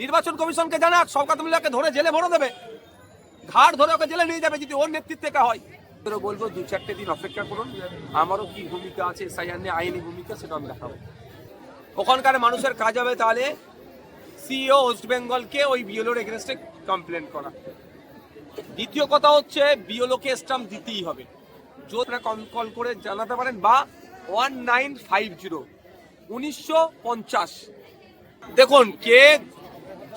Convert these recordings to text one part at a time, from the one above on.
নির্বাচন কমিশনকে জানাক, শওকাত মোল্লাকে ধরে জেলে ভরে দেবে। ঘাড় ধরে ওকে জেলে নিয়ে যাবে যদি ওর নেতৃত্বে কা হয়। বলব, দু চারটে দিন অপেক্ষা করুন, আমারও কি ভূমিকা আছে, এসআইআর নিয়ে আইনি ভূমিকা, সেটা আমি দেখাবো। ওখানকার মানুষের কাজ হবে তাহলে সিও ওয়েস্ট বেঙ্গলকে ওই বিএলওর এগেনস্টে কমপ্লেন করা। দ্বিতীয় কথা হচ্ছে, বিএলওকে স্টাম্প দিতেই হবে। যদি আপনারা কল করে জানাতে পারেন, বা ওয়ান নাইন ফাইভ জিরো, উনিশশো পঞ্চাশ। দেখুন, কে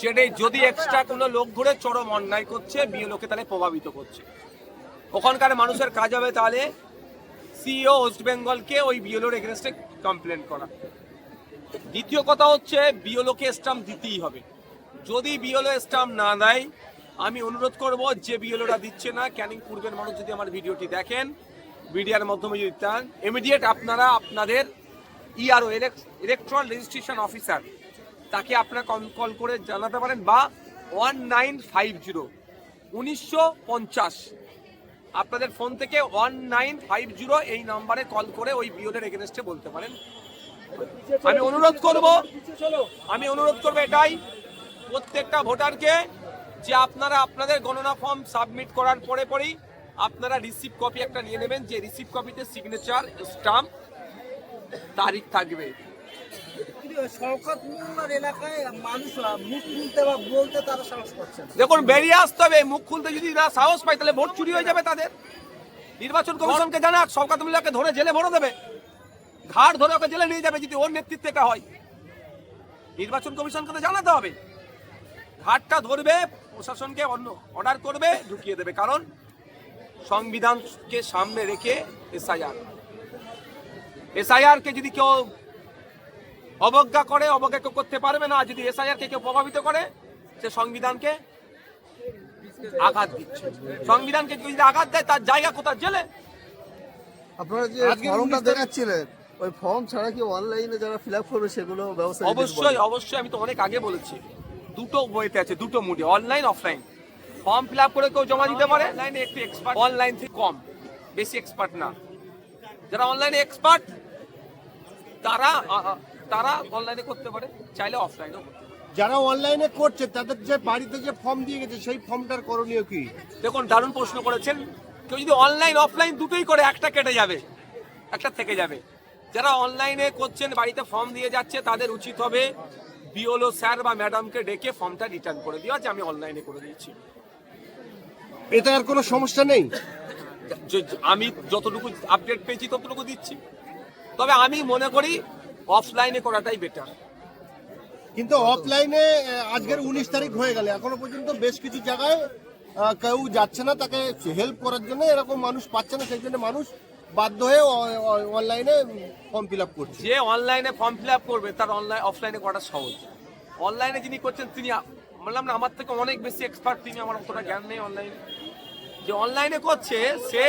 যেটা যদি এক্সট্রা কোনো লোক ধরে চরম অন্যায় করছে বিএলওকে তাহলে প্রভাবিত করছে। ওখানকার মানুষের কাজ হবে তাহলে সিইও ওয়েস্ট বেঙ্গলকে ওই বিএলওর এগেনস্টে কমপ্লেন করা। দ্বিতীয় কথা হচ্ছে বিওলোকে স্টাম্প দিতেই হবে। যদি বিএলও স্টাম্প না দেয়, আমি অনুরোধ করব যে বিএলওরা দিচ্ছে না, ক্যানিং পূর্বের মানুষ যদি আমার ভিডিওটি দেখেন, মিডিয়ার মাধ্যমে যদি চান ইমিডিয়েট আপনারা আপনাদের ইআরও ইলেকট্রন রেজিস্ট্রেশন অফিসার তাকে আপনারা কল করে জানাতে পারেন বা ওয়ান নাইন ফাইভ জিরো উনিশশো পঞ্চাশ। আপনাদের ফোন থেকে ওয়ান নাইন ফাইভ জিরো এই নাম্বারে কল করে ওই বিওলের এগেনস্টে বলতে পারেন। আমি অনুরোধ করব, আমি অনুরোধ করব এটাই, প্রত্যেকটা ভোটারকে যে আপনারা আপনাদের গণনা ফর্ম সাবমিট করার পরে পরেই আপনারা রিসিভ কপি একটা নিয়ে নেবেন, যে রিসিভ কপিতে সিগনেচার স্টাম্প তারিখ থাকবে। শওকত এলাকায় মুখ খুলতে বা বলতে তারা সাহস না। দেখুন, বেরিয়ে আসতে হবে। মুখ খুলতে যদি না সাহস পায়, তাহলে ভোট চুরি হয়ে যাবে তাদের। নির্বাচন কমিশনকে জানাক, শওকাত মোল্লাকে ধরে জেলে ভরে দেবে। ঘাট ধরে ওকে জেলে নিয়ে যাবে যদি ওর নেতৃত্বে কা হয়। নির্বাচন কমিশনকে তো জানাতে হবে। ঘাটটা ধরবে, প্রশাসনকে অন্য অর্ডার করবে, ঢুকিয়ে দেবে। কারণ সংবিধানকে সামনে রেখে এসআইআর। এসআইআর কে যদি কেউ অবজ্ঞা করে অবজ্ঞা কেউ করতে পারবে না। যদি এসআইআর কে কেউ প্রভাবিত করে সে সংবিধানকে আঘাত দিচ্ছে। সংবিধানকে যদি আঘাত দেয় তার জায়গা কোথায়? জেলে। আপনারা যে ফর্মটা দেখাচ্ছিলেন ওই ফর্ম ছাড়া কি অনলাইনে যারা ফিল আপ করবে সেগুলো ব্যবস্থা অবশ্যই অবশ্যই আমি তো অনেক আগে বলেছি। দুটো বইতে আছে দুটো মুডে online offline form fill up করে কেউ জমা দিতে পারে। লাইনে একটু এক্সপার্ট অনলাইন থেকে কম বেশি এক্সপার্ট না। যারা অনলাইনে এক্সপার্ট তারা তারা অনলাইনে করতে পারে চাইলে অফলাইনেও করতে পারে। যারা অনলাইনে করছে তাদের যে বাড়িতে যে ফর্ম দিয়ে গেছে সেই ফর্মটার করণীয় কি? দেখুন দারুণ প্রশ্ন করেছেন। কেউ যদি অনলাইন অফলাইন দুটোই করে একটা কেটে যাবে একটা থেকে যাবে। যারা অনলাইনে করছেন বাড়িতে ফর্ম দিয়ে যাচ্ছে তাদের উচিত হবে বিওলো স্যার বা ম্যাডামকে ডেকে ফর্মটা রিটার্ন করে দেওয়া যে আমি অনলাইনে করে দিয়েছি। এতে আর কোনো সমস্যা নেই? আমি যতটুকু আপডেট পেয়েছি ততটুকু দিচ্ছি। তবে আমি মনে করি অফলাইনে করাটাই বেটার কিন্তু অফলাইনে আজকের উনিশ তারিখ হয়ে গেলে। এখনও পর্যন্ত বেশ কিছু জায়গায় কেউ যাচ্ছে না তাকে হেল্প করার জন্য। এরকম মানুষ পাচ্ছে না সেই জন্য মানুষ বাধ্য হয়ে অনলাইনে ফর্ম ফিল আপ করছে। যে অনলাইনে ফর্ম ফিল আপ করবে তার অনলাইন অফলাইনে করাটা সহজ। অনলাইনে যিনি করছেন তিনি বললাম না আমার থেকে অনেক বেশি এক্সপার্ট তিনি আমার অতটা জ্ঞান নেই অনলাইনে যে অনলাইনে করছে সে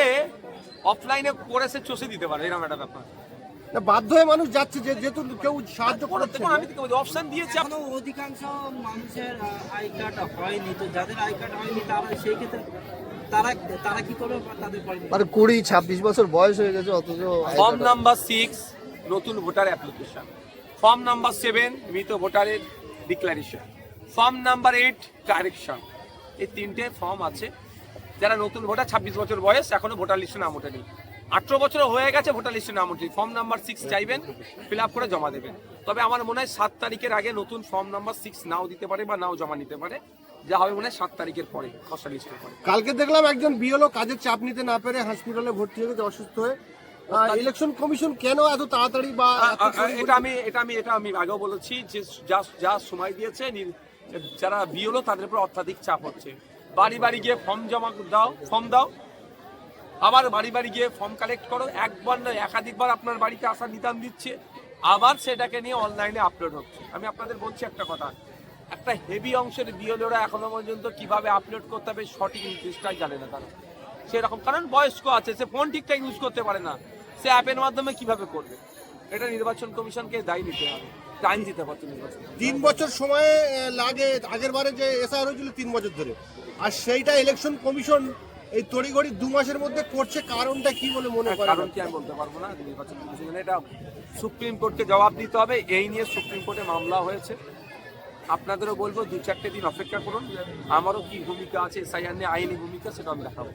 অফলাইনে করে সে চষে দিতে পারে এরকম একটা ব্যাপার। না, বাধ্য হয়ে মানুষ যাচ্ছে যে যেহেতু কেউ সাহায্য করার দেখুন, আমি অপশন দিয়েছি। এখনও অধিকাংশ মানুষের আই কার্ড হয়নি। তো যাদের আই কার্ড হয়নি তারা সেই ক্ষেত্রে তারা তারা কি করবে তাদের মানে কুড়ি ছাব্বিশ বছর বয়স হয়ে গেছে অথচ ফর্ম নাম্বার সিক্স নতুন voter application form number seven মৃত ভোটারের declaration form number eight correction এই তিনটে ফর্ম আছে। যারা নতুন ভোটার ছাব্বিশ বছর বয়স এখনও ভোটার লিস্টে নাম ওঠেনি। আঠেরো বছর হয়ে গেছে ভোটার লিস্টে নাম ওঠেনি ফর্ম নাম্বার সিক্স চাইবেন ফিল আপ করে জমা দেবেন। তবে আমার মনে হয় সাত তারিখের আগে নতুন ফর্ম নাম্বার সিক্স নাও দিতে পারে বা নাও জমা নিতে পারে। যা হবে মনে হয় সাত তারিখের পরে খসড়া লিস্টের পরে। কালকে দেখলাম একজন বিএলও কাজের চাপ নিতে না পেরে হসপিটালে ভর্তি হয়ে গেছে অসুস্থ হয়ে। ইলেকশন কমিশন কেন এত তাড়াতাড়ি বা এটা আমি এটা আমি এটা আমি আগেও বলেছি যে যা যা সময় দিয়েছে যারা বিওলো তাদের উপর অত্যাধিক চাপ হচ্ছে। বাড়ি বাড়ি গিয়ে ফর্ম জমা দাও ফর্ম দাও। আবার বাড়ি বাড়ি গিয়ে ফর্ম কালেক্ট করো। একবার নয় একাধিকবার আপনার বাড়িতে আসার নিদান দিচ্ছে। আবার সেটাকে নিয়ে অনলাইনে আপলোড হচ্ছে। আমি আপনাদের বলছি একটা কথা। একটা হেভি অংশের বিওলোরা এখনও পর্যন্ত কীভাবে আপলোড করতে হবে সঠিক নির্দেশটাই জানে না তারা। সেরকম, কারণ বয়স্ক আছে, সে ফোন ঠিকঠাক ইউজ করতে পারে না। সে অ্যাপের মাধ্যমে কীভাবে করবে? এটা নির্বাচন কমিশনকে দায়ী নিতে হবে। টাইম দিতে পারছে নির্বাচন তিন বছর সময় লাগে আগের বারে যে এসআর হয়েছিল তিন বছর ধরে। আর সেইটা ইলেকশন কমিশন এই তড়িঘড়ি দু মাসের মধ্যে করছে কারণটা কি বলে মনে করেন? কারণ কি আমি বলতে পারব না? নির্বাচন এটা সুপ্রিম কোর্টকে জবাব দিতে হবে। এই নিয়ে সুপ্রিম কোর্টে মামলা হয়েছে। আপনাদেরও বলব, দু চারটে দিন অপেক্ষা করুন। আমারও কি ভূমিকা আছে নিয়ে আইনি ভূমিকা সেটা আমি দেখাবো।